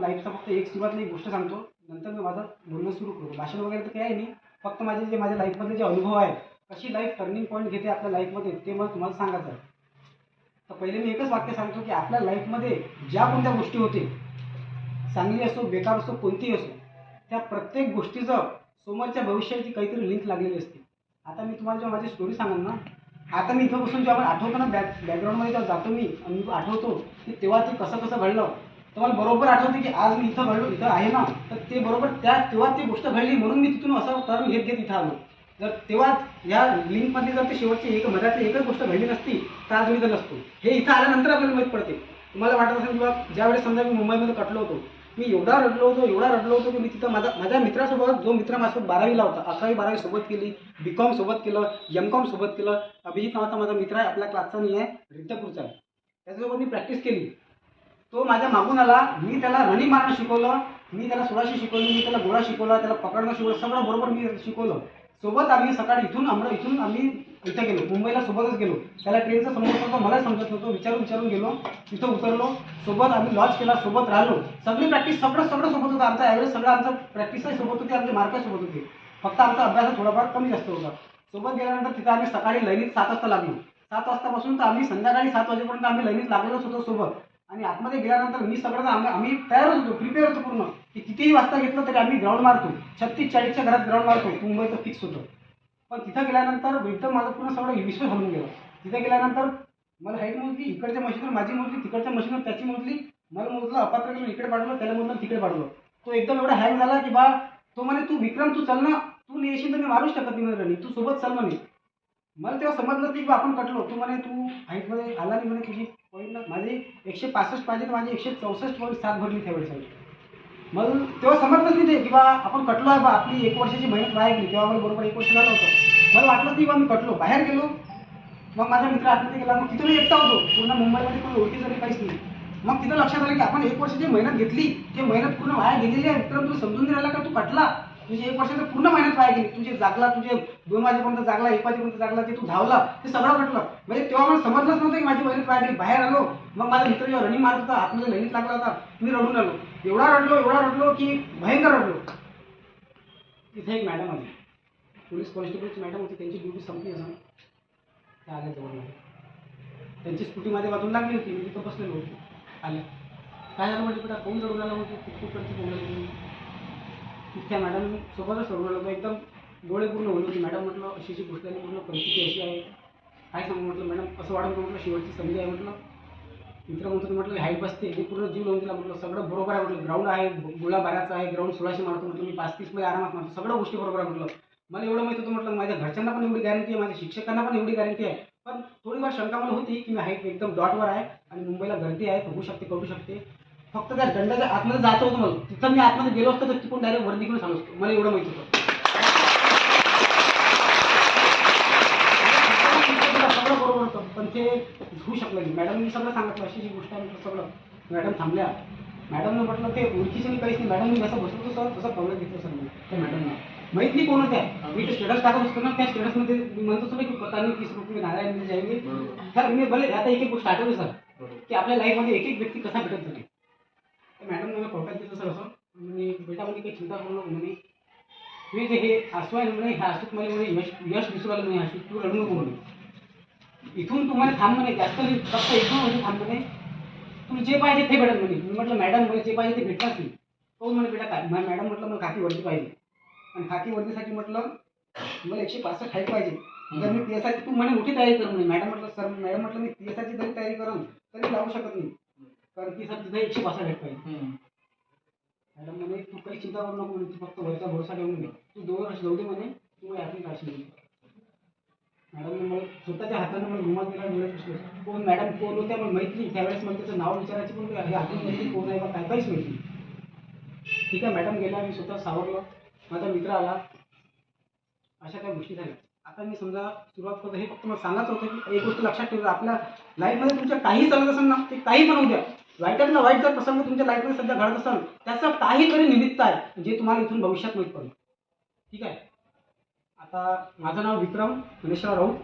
लाईफचा फक्त एक सुरुवातली एक गोष्ट सांगतो. नंतर मी माझं बोलणं सुरू करू भाषण वगैरे तर काही नाही. फक्त माझे जे माझ्या लाईफमधले जे अनुभव आहे कशी लाईफ टर्निंग पॉईंट घेते आपल्या लाईफमध्ये ते मला तुम्हाला सांगायचं आहे. तर पहिले मी एकच वाक्य सांगतो की आपल्या लाईफमध्ये ज्या कोणत्या गोष्टी होते चांगली असो बेकार असो कोणतीही असो त्या प्रत्येक गोष्टीचं समोरच्या भविष्याची काहीतरी लिंक लागलेली असते. आता मी तुम्हाला जेव्हा माझी स्टोरी सांगेन ना आता मी इथं बसून जेव्हा आठवतो ना बॅक बॅकग्राऊंडमध्ये जेव्हा जातो मी आणि मी आठवतो की तेव्हा ते कसं कसं घडलं. तर मला बरोबर आठवते की आज मी इथं घडलो इथं आहे ना? तर ते बरोबर त्या तेव्हा ती गोष्ट घडली म्हणून मी तिथून असं टर्न घेत घेत इथं आलो. जर तेव्हा या लिंकमध्ये जर ते शेवटची एक मधातली एकच गोष्ट घडली नसती तर आज मी इथं नसतो. हे इथं आल्यानंतर आपल्याला माहीत पडते. तुम्हाला वाटत असेल किंवा ज्यावेळेस समजा मी मुंबईमध्ये कटलो होतो मी एवढा रडलो होतो एवढा रडलो होतो की मी तिथं माझा माझ्या मित्रासोबत जो मित्र माझ्यासोबत बारावीला होता अकरावी बारावी सोबत केली बी कॉम सोबत केलं एम कॉम सोबत केलं. अभिजित नावाचा माझा मित्र आहे आपल्या क्लासचा नाही आहे रिद्धपूरचा आहे. त्याच्यासोबत मी प्रॅक्टिस केली. तो माझ्या मागून आला. मी त्याला रनिंग मारणं शिकवलं. मी त्याला सोळाशे शिकवली. मी त्याला गोळा शिकवला. त्याला पकडणं शिकवलं. सगळं बरोबर मी शिकवलं. सोबत आम्ही सकाळी इथून आमरा इथून आम्ही इथं गेलो. मुंबईला सोबतच गेलो. त्याला ट्रेनचा समोर नव्हतं मला समजत नव्हतं. विचारून विचारून गेलो. तिथं उतरलो. सोबत आम्ही लॉज केला. सोबत राहिलो. सगळी प्रॅक्टिस सगळं सगळं सोबत होतं. आमचा ॲव्हरेज सगळं आमचं प्रॅक्टिसही सोबत होती. आमचे मार्क सोबत होते. फक्त आमचा अभ्यास थोडाफार कमी जास्त होता. सोबत गेल्यानंतर तिथं आम्ही सकाळी लैनीत सात वाजता लागलो. सात वाजतापासून तर आम्ही संध्याकाळी सात वाजेपर्यंत आम्ही लैनीत लागलोच होतो सोबत. आणि आतमध्ये गेल्यानंतर मी सगळं आम्ही आम्ही तयार होतो प्रिपेअर होतो पूर्ण. की कितीही वाजता घेतलं तरी आम्ही ग्राउंड मारतो छत्तीस चाळीसच्या घरात ग्राउंड मारतो मुंबईचं फिक्स होतं. पण तिथं गेल्यानंतर एकदम माझं पूर्ण सगळं विश्वास हलून गेलं. तिथं गेल्यानंतर मला हाईट मोजली इकडच्या मशीनवर माझी मोजली तिकडच्या मशीनवर त्याची मोजली. मला मोजलं अपात्र केलं इकडे पाठवलं त्याला मोजलं तिकडे पाठवलं तो एकदम एवढा हँग झाला की बा तो म्हणे तू विक्रम तू चल ना. तू नाही येशील तर मी मारूच शकत नाही म्हणे तू सोबत चल म्हणे. मला तेव्हा समजलं की बा आपण कटलो. तू म्हणे तू हाईटमध्ये आला नाही म्हणे तुझी पॉईंट माझे एकशे पासष्ट पाहिजे तर माझी एकशे चौसष्ट पॉईंट सात भरली त्यावेळेस मग तेव्हा समजलंच नाही ते की बा आपण कटलो आहे बा आपली एक वर्षाची मेहनत वाया गेली. तेव्हा मला बरोबर एक वर्ष झालं होतं. मला वाटलं की बा मी कटलो. बाहेर गेलो. मग माझा मित्र आत्महत्या गेला. मग तिथं मी एकटा होतो. पूर्ण मुंबईमध्ये कोणी ओळखी झाली काहीच नाही. मग तिथं लक्षात आलं की आपण एक वर्ष जी मेहनत घेतली. ते मेहनत पूर्ण वाया गेलेली आहे. विक्रम तू समजून राहिला का तू कटला? तुझे एक वर्षाचं पूर्ण मेहनत वाया गेली. तुझे जागला तुझे दोन वाजेपर्यंत जागला एक वाजेपर्यंत जागला ते तू धावला ते सगळं घटलं. म्हणजे तेव्हा मला समजलंच नव्हतं की माझी मेहनत वाया गेली. बाहेर आलो मग माझा मित्र जेव्हा रनिंग मारत होता आतमध्ये लईनीत लागला होता मी रडून आलो एवढा रडलो एवढा रडलो की भयंकर रडलो. तिथे एक मॅडम आली. पोलीस कॉन्स्टेबलची मॅडम होती त्यांची ड्युटी संपली असं. त्या आल्या जवळ त्यांची स्कूटी माझ्या बाजूला लागली होती मी तिथं बसलेलो होतो. आल्या. काय झालं म्हणजे बेटा? कोण जडून आला होती खूप खूप त्या मॅडम सोबतच रडून आलो एकदम डोळे पूर्ण होऊन होते. मॅडम म्हटलं अशी अशी गोष्ट आहे म्हटलं परिस्थिती अशी आहे. काय सांगू म्हटलं मॅडम असं वाटत म्हटलं शेवटची संधी आहे म्हटलं. मित्र म्हणतो म्हटलं हाईट बसते हे पूर्ण जीव लावून दिला म्हटलं सगळं बरोबर आहे म्हटलं ग्राउंड आहे गोळा बाराचा आहे ग्राउंड सोळाशे मारतो म्हटलं मी पाच तीसमध्ये आरामात मारतो. सगळं गोष्टी बरोबर आहे म्हटलं. मला एवढं माहिती होतं म्हटलं माझ्या घरच्यांना पण एवढी गॅरंटी आहे माझ्या शिक्षकांना पण एवढी गॅरंटी आहे. पण थोडीफार शंका मला होती की मी हाईट एकदम डॉटवर आहे आणि मुंबईला गर्दी आहे होऊ शकते करू शकते. फक्त त्या दंडाच्या आतमध्ये जायचं होतं मला तिथं मी आतमध्ये गेलो असतो तर तिकडून डायरेक्ट वर निघून झालो असतो मला एवढं माहिती होतं. सगळं बरोबर होतं पण ते होऊ शकलं नाही. मॅडमनी सगळं सांगितलं अशी जी गोष्ट आहे म्हटलं सगळं मॅडम थांबल्या. मॅडमनं म्हटलं ते ओळखीचे नाही काहीच नाही. मॅडम मी जसं बसलो होतो सर तसं कवरेज घेतलं सर मी त्या मॅडमना. माहीत नाही कोण होत्या? मी ते स्टेटस टाकत असतो ना त्या स्टेटसमध्ये मी म्हणतो सर की पतानी तीस रुपये नारायण जायगे सर मी भले आता एक एक गोष्ट आठवली सर की आपल्या लाईफमध्ये एक एक व्यक्ती कसा भेटत जाते? तर मॅडम मला कोर्टात दिलं सर असं. म्हणे बेटा म्हणे काही चिंता करू नको म्हणे. तुम्ही जे हे आसू आहे म्हणे ह्या आसूत मला म्हणे यश यश दिसू लागलं म्हणे आसूत तू रडू नको म्हणे. इथून तुम्हाला थांब म्हणे जास्त फक्त इथून म्हणजे थांब म्हणे तुला जे पाहिजे ते भेटत म्हणे. मी म्हटलं मॅडम मला जे पाहिजे ते भेटणार नाही. कोण म्हणे बेटा काय मा- मॅडम म्हटलं मला खाकी वरती पाहिजे. आणि खाकी वर्दीसाठी म्हटलं मला एकशे पासष्ट हाईट पाहिजे. जर मी पी एस आय तू म्हणे मोठी तयारी कर म्हणे. मॅडम म्हटलं सर मॅडम म्हटलं मी पी एस आयची जरी तयारी करून तरी लावू शकत नाही. कारण की सर तिथे एकशे पासष्ट हाईट पाहिजे मॅडम म्हणे तू काही चिंता करू नको म्हणे तू फक्त वरचा भरोसा ठेवून घे तू दोन वर्ष जाऊ दे म्हणे तू ॲप्लिक राहशील म्हणे. मॅडमने मला स्वतःच्या हाताने मला रुमाल दिला डोळे पुसले. कोण मॅडम? कोण होत्या? मला नाही. त्यावेळेस मला त्याचं नाव विचारायची पण हे आठवण माहिती कोण आहे? बा काय काहीच माहिती. ठीक आहे मॅडम गेल्या मी स्वतः सावरलं. माझा मित्र आला. अशा काही गोष्टी झाल्या. आता मी समजा सुरुवात करतो. हे फक्त मला सांगायचं होतं की एक गोष्ट लक्षात ठेवा. आपल्या लाईफमध्ये तुमच्या काही चालत असेल ना ते काही पण उद्या वाईटातला वाईट जर प्रसंग तुमच्या लाईफमध्ये सध्या घडत असेल त्याचं काहीतरी निमित्त आहे जे तुम्हाला इथून भविष्यात माहीत पडेल. ठीक आहे? आता माझं नाव विक्रम गणेशराव राऊत.